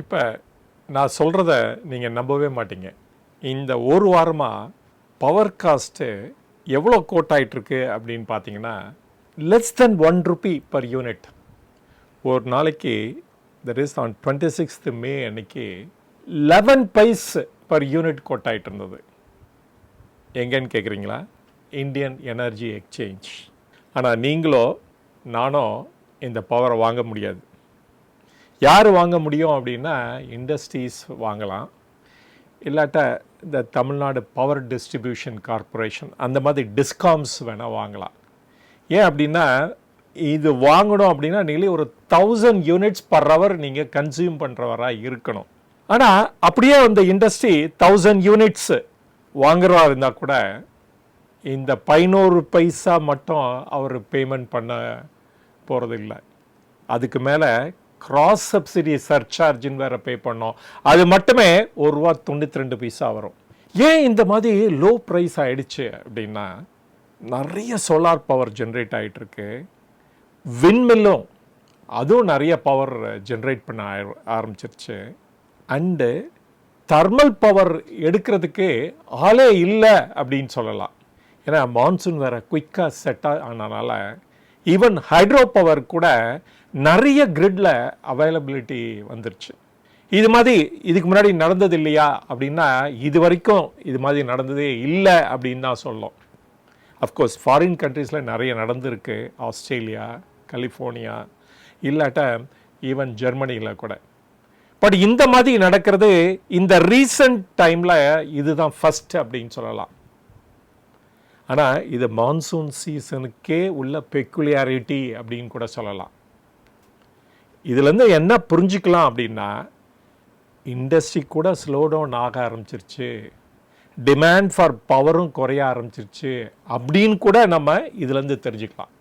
இப்போ நான் சொல்கிறத நீங்கள் நம்பவே மாட்டீங்க. இந்த ஒரு வாரமாக பவர் காஸ்ட்டு எவ்வளோ கோட் ஆயிட்டிருக்கு அப்படின்னு பார்த்தீங்கன்னா less then one rupee per unit ஒரு நாளைக்கு that is on twenty sixth May அன்னைக்கு eleven paise per unit quote ஆகிட்டு இருந்தது எங்கன்னு கேட்குறீங்களா இந்தியன் எனர்ஜி எக்ஸ்சேஞ்ச் ஆனால் நீங்களோ நானோ இந்த பவரை வாங்க முடியாது. யார் வாங்க முடியும் அப்படின்னா இண்டஸ்ட்ரீஸ் வாங்கலாம். இல்லாட்டா இந்த தமிழ்நாடு பவர் டிஸ்ட்ரிபியூஷன் கார்ப்பரேஷன் அந்த மாதிரி டிஸ்காம்ஸ் வேணால் வாங்கலாம். ஏன் அப்படின்னா இது வாங்கணும் அப்படின்னா நீங்களே ஒரு தௌசண்ட் யூனிட்ஸ் பர் ஹவர் நீங்கள் கன்சியூம் பண்ணுறவராக இருக்கணும். ஆனால் அப்படியே அந்த இண்டஸ்ட்ரி தௌசண்ட் யூனிட்ஸ் வாங்குறவா இருந்தால் கூட இந்த பதினோரு பைசா மட்டும் அவர் பேமெண்ட் பண்ண போகிறது இல்லை அதுக்கு மேலே கிராஸ் சப்சிடி சர்சார்ஜின்னு வேற பே பண்ணோம். அது மட்டுமே ஒரு ரூபா தொண்ணூற்றி ரெண்டு பைசா வரும். ஏன் இந்த மாதிரி லோ ப்ரைஸ் ஆகிடுச்சு அப்படின்னா நிறைய சோலார் பவர் ஜென்ரேட் ஆகிட்டுருக்கு விண்மில்லும் அதுவும் நிறைய பவர் ஜென்ரேட் பண்ண ஆர- ஆரம்பிச்சிருச்சு. அண்டு தர்மல் பவர் எடுக்கிறதுக்கு ஆளே இல்லை அப்படின்னு சொல்லலாம். ஏன்னா மான்சூன் வேறு குயிக்காக செட்டாக ஆனனால ஈவன் ஹைட்ரோ பவர் கூட நிறைய கிரிட்ல அவைலபிலிட்டி வந்துருச்சு. இது மாதிரி இதுக்கு முன்னாடி நடந்தது இல்லையா அப்படின்னா இது வரைக்கும் இது மாதிரி நடந்ததே இல்லை அப்படின்னு தான் சொல்லும் அஃப்கோர்ஸ் ஃபாரின் கண்ட்ரீஸில் நிறைய நடந்திருக்கு. ஆஸ்திரேலியா கலிஃபோர்னியா இல்லாட்ட ஈவன் ஜெர்மனியில் கூட. பட் இந்த மாதிரி நடக்கிறது இந்த ரீசன்ட் டைமில் இதுதான் ஃபஸ்ட் அப்படின்னு சொல்லலாம். ஆனால் இது மான்சூன் சீசனுக்கே உள்ள பெக்குலியாரிட்டி அப்படின்னு கூட சொல்லலாம். இதுலேருந்து என்ன புரிஞ்சுக்கலாம் அப்படின்னா இண்டஸ்ட்ரி கூட ஸ்லோ டவுன் ஆக ஆரம்பிச்சிருச்சு. டிமாண்ட் ஃபார் பவரும் குறைய ஆரம்பிச்சிருச்சு அப்படின்னு கூட நம்ம இதுலேருந்து தெரிஞ்சுக்கலாம்.